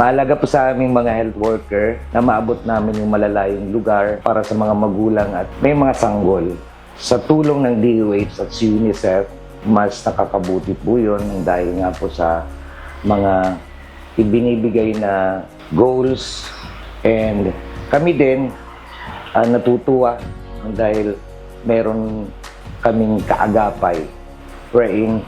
Mahalaga po sa aming mga health worker na maabot namin yung malalayong lugar para sa mga magulang at may mga sanggol. Sa tulong ng DOH at UNICEF, mas nakakabuti po yun dahil nga po sa mga ibinibigay na goals and kami din ah, natutuwa dahil meron kaming kaagapay wherein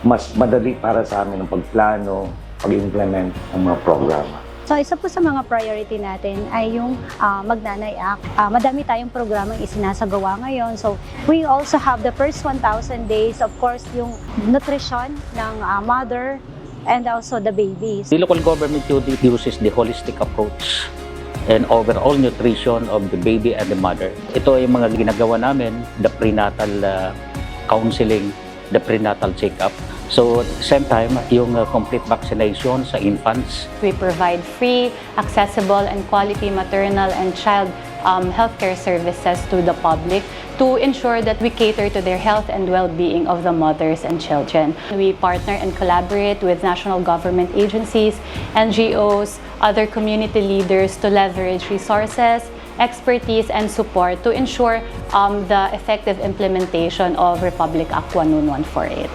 mas madali para sa amin ang pagplano, pag-implement ng mga programa. So isa po sa mga priority natin ay yung ah, Magnanay Act. Ah, madami tayong programang isinasagawa ngayon. So we also have the first 1,000 days, of course, yung nutrition ng ah, mother and also the babies. The local government unit uses the holistic approach and overall nutrition of the baby and the mother. Ito ay mga ginagawa namin, the prenatal uh, counseling, the prenatal check-up. So, at the same time, yung uh, complete vaccination sa infants, We provide free, accessible, and quality maternal and child um, healthcare services to the public to ensure that we cater to their health and well-being of the mothers and children. We partner and collaborate with national government agencies, NGOs, other community leaders to leverage resources, expertise, and support to ensure um, the effective implementation of Republic Act 11148.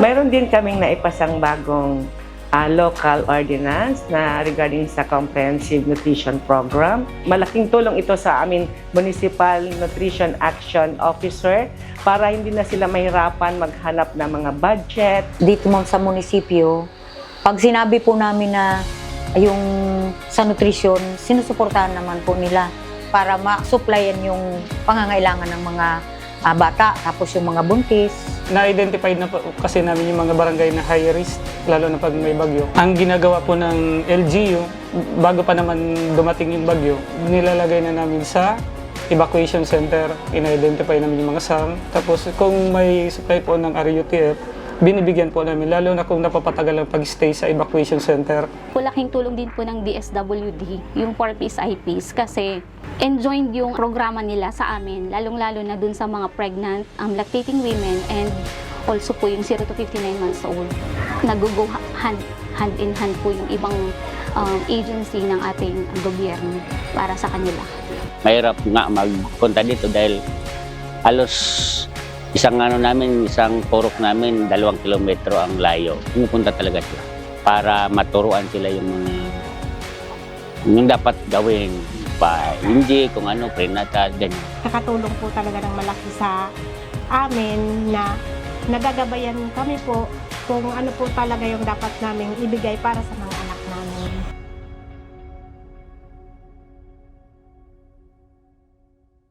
Meron din kaming naipasang bagong ah, local ordinance na regarding sa Comprehensive Nutrition Program. Malaking tulong ito sa amin Municipal Nutrition Action Officer para hindi na sila mahirapan maghanap ng mga budget. dito mo sa munisipyo, pag sinabi po namin na yung sa nutrisyon, sinusuportahan naman po nila para ma-supplyan yung pangangailangan ng mga ah, bata, tapos yung mga buntis. Na-identify na po kasi namin yung mga barangay na high risk, lalo na pag may bagyo. Ang ginagawa po ng LGU, bago pa naman dumating yung bagyo, nilalagay na namin sa evacuation center, in-identify namin yung mga SAM. Tapos kung may supply po ng RUTF, binibigyan po namin, lalo na kung napapatagal ang pag-stay sa evacuation center. Malaking tulong din po ng DSWD, yung 4Ps IPs, kasi enjoined yung programa nila sa amin, lalong-lalo na dun sa mga pregnant, um, lactating women, and also po yung 0 to 59 months old. Nagugo hand, hand in hand po yung ibang um, agency ng ating gobyerno para sa kanila. mahirap nga magpunta dito dahil halos isang ano namin, isang purok namin, dalawang kilometro ang layo. Pumupunta talaga sila para maturuan sila yung mga yung dapat gawin pa hindi kung ano prenatal ganyan. nakatulong po talaga ng malaki sa amin na nagagabayan kami po kung ano po talaga yung dapat namin ibigay para sa mga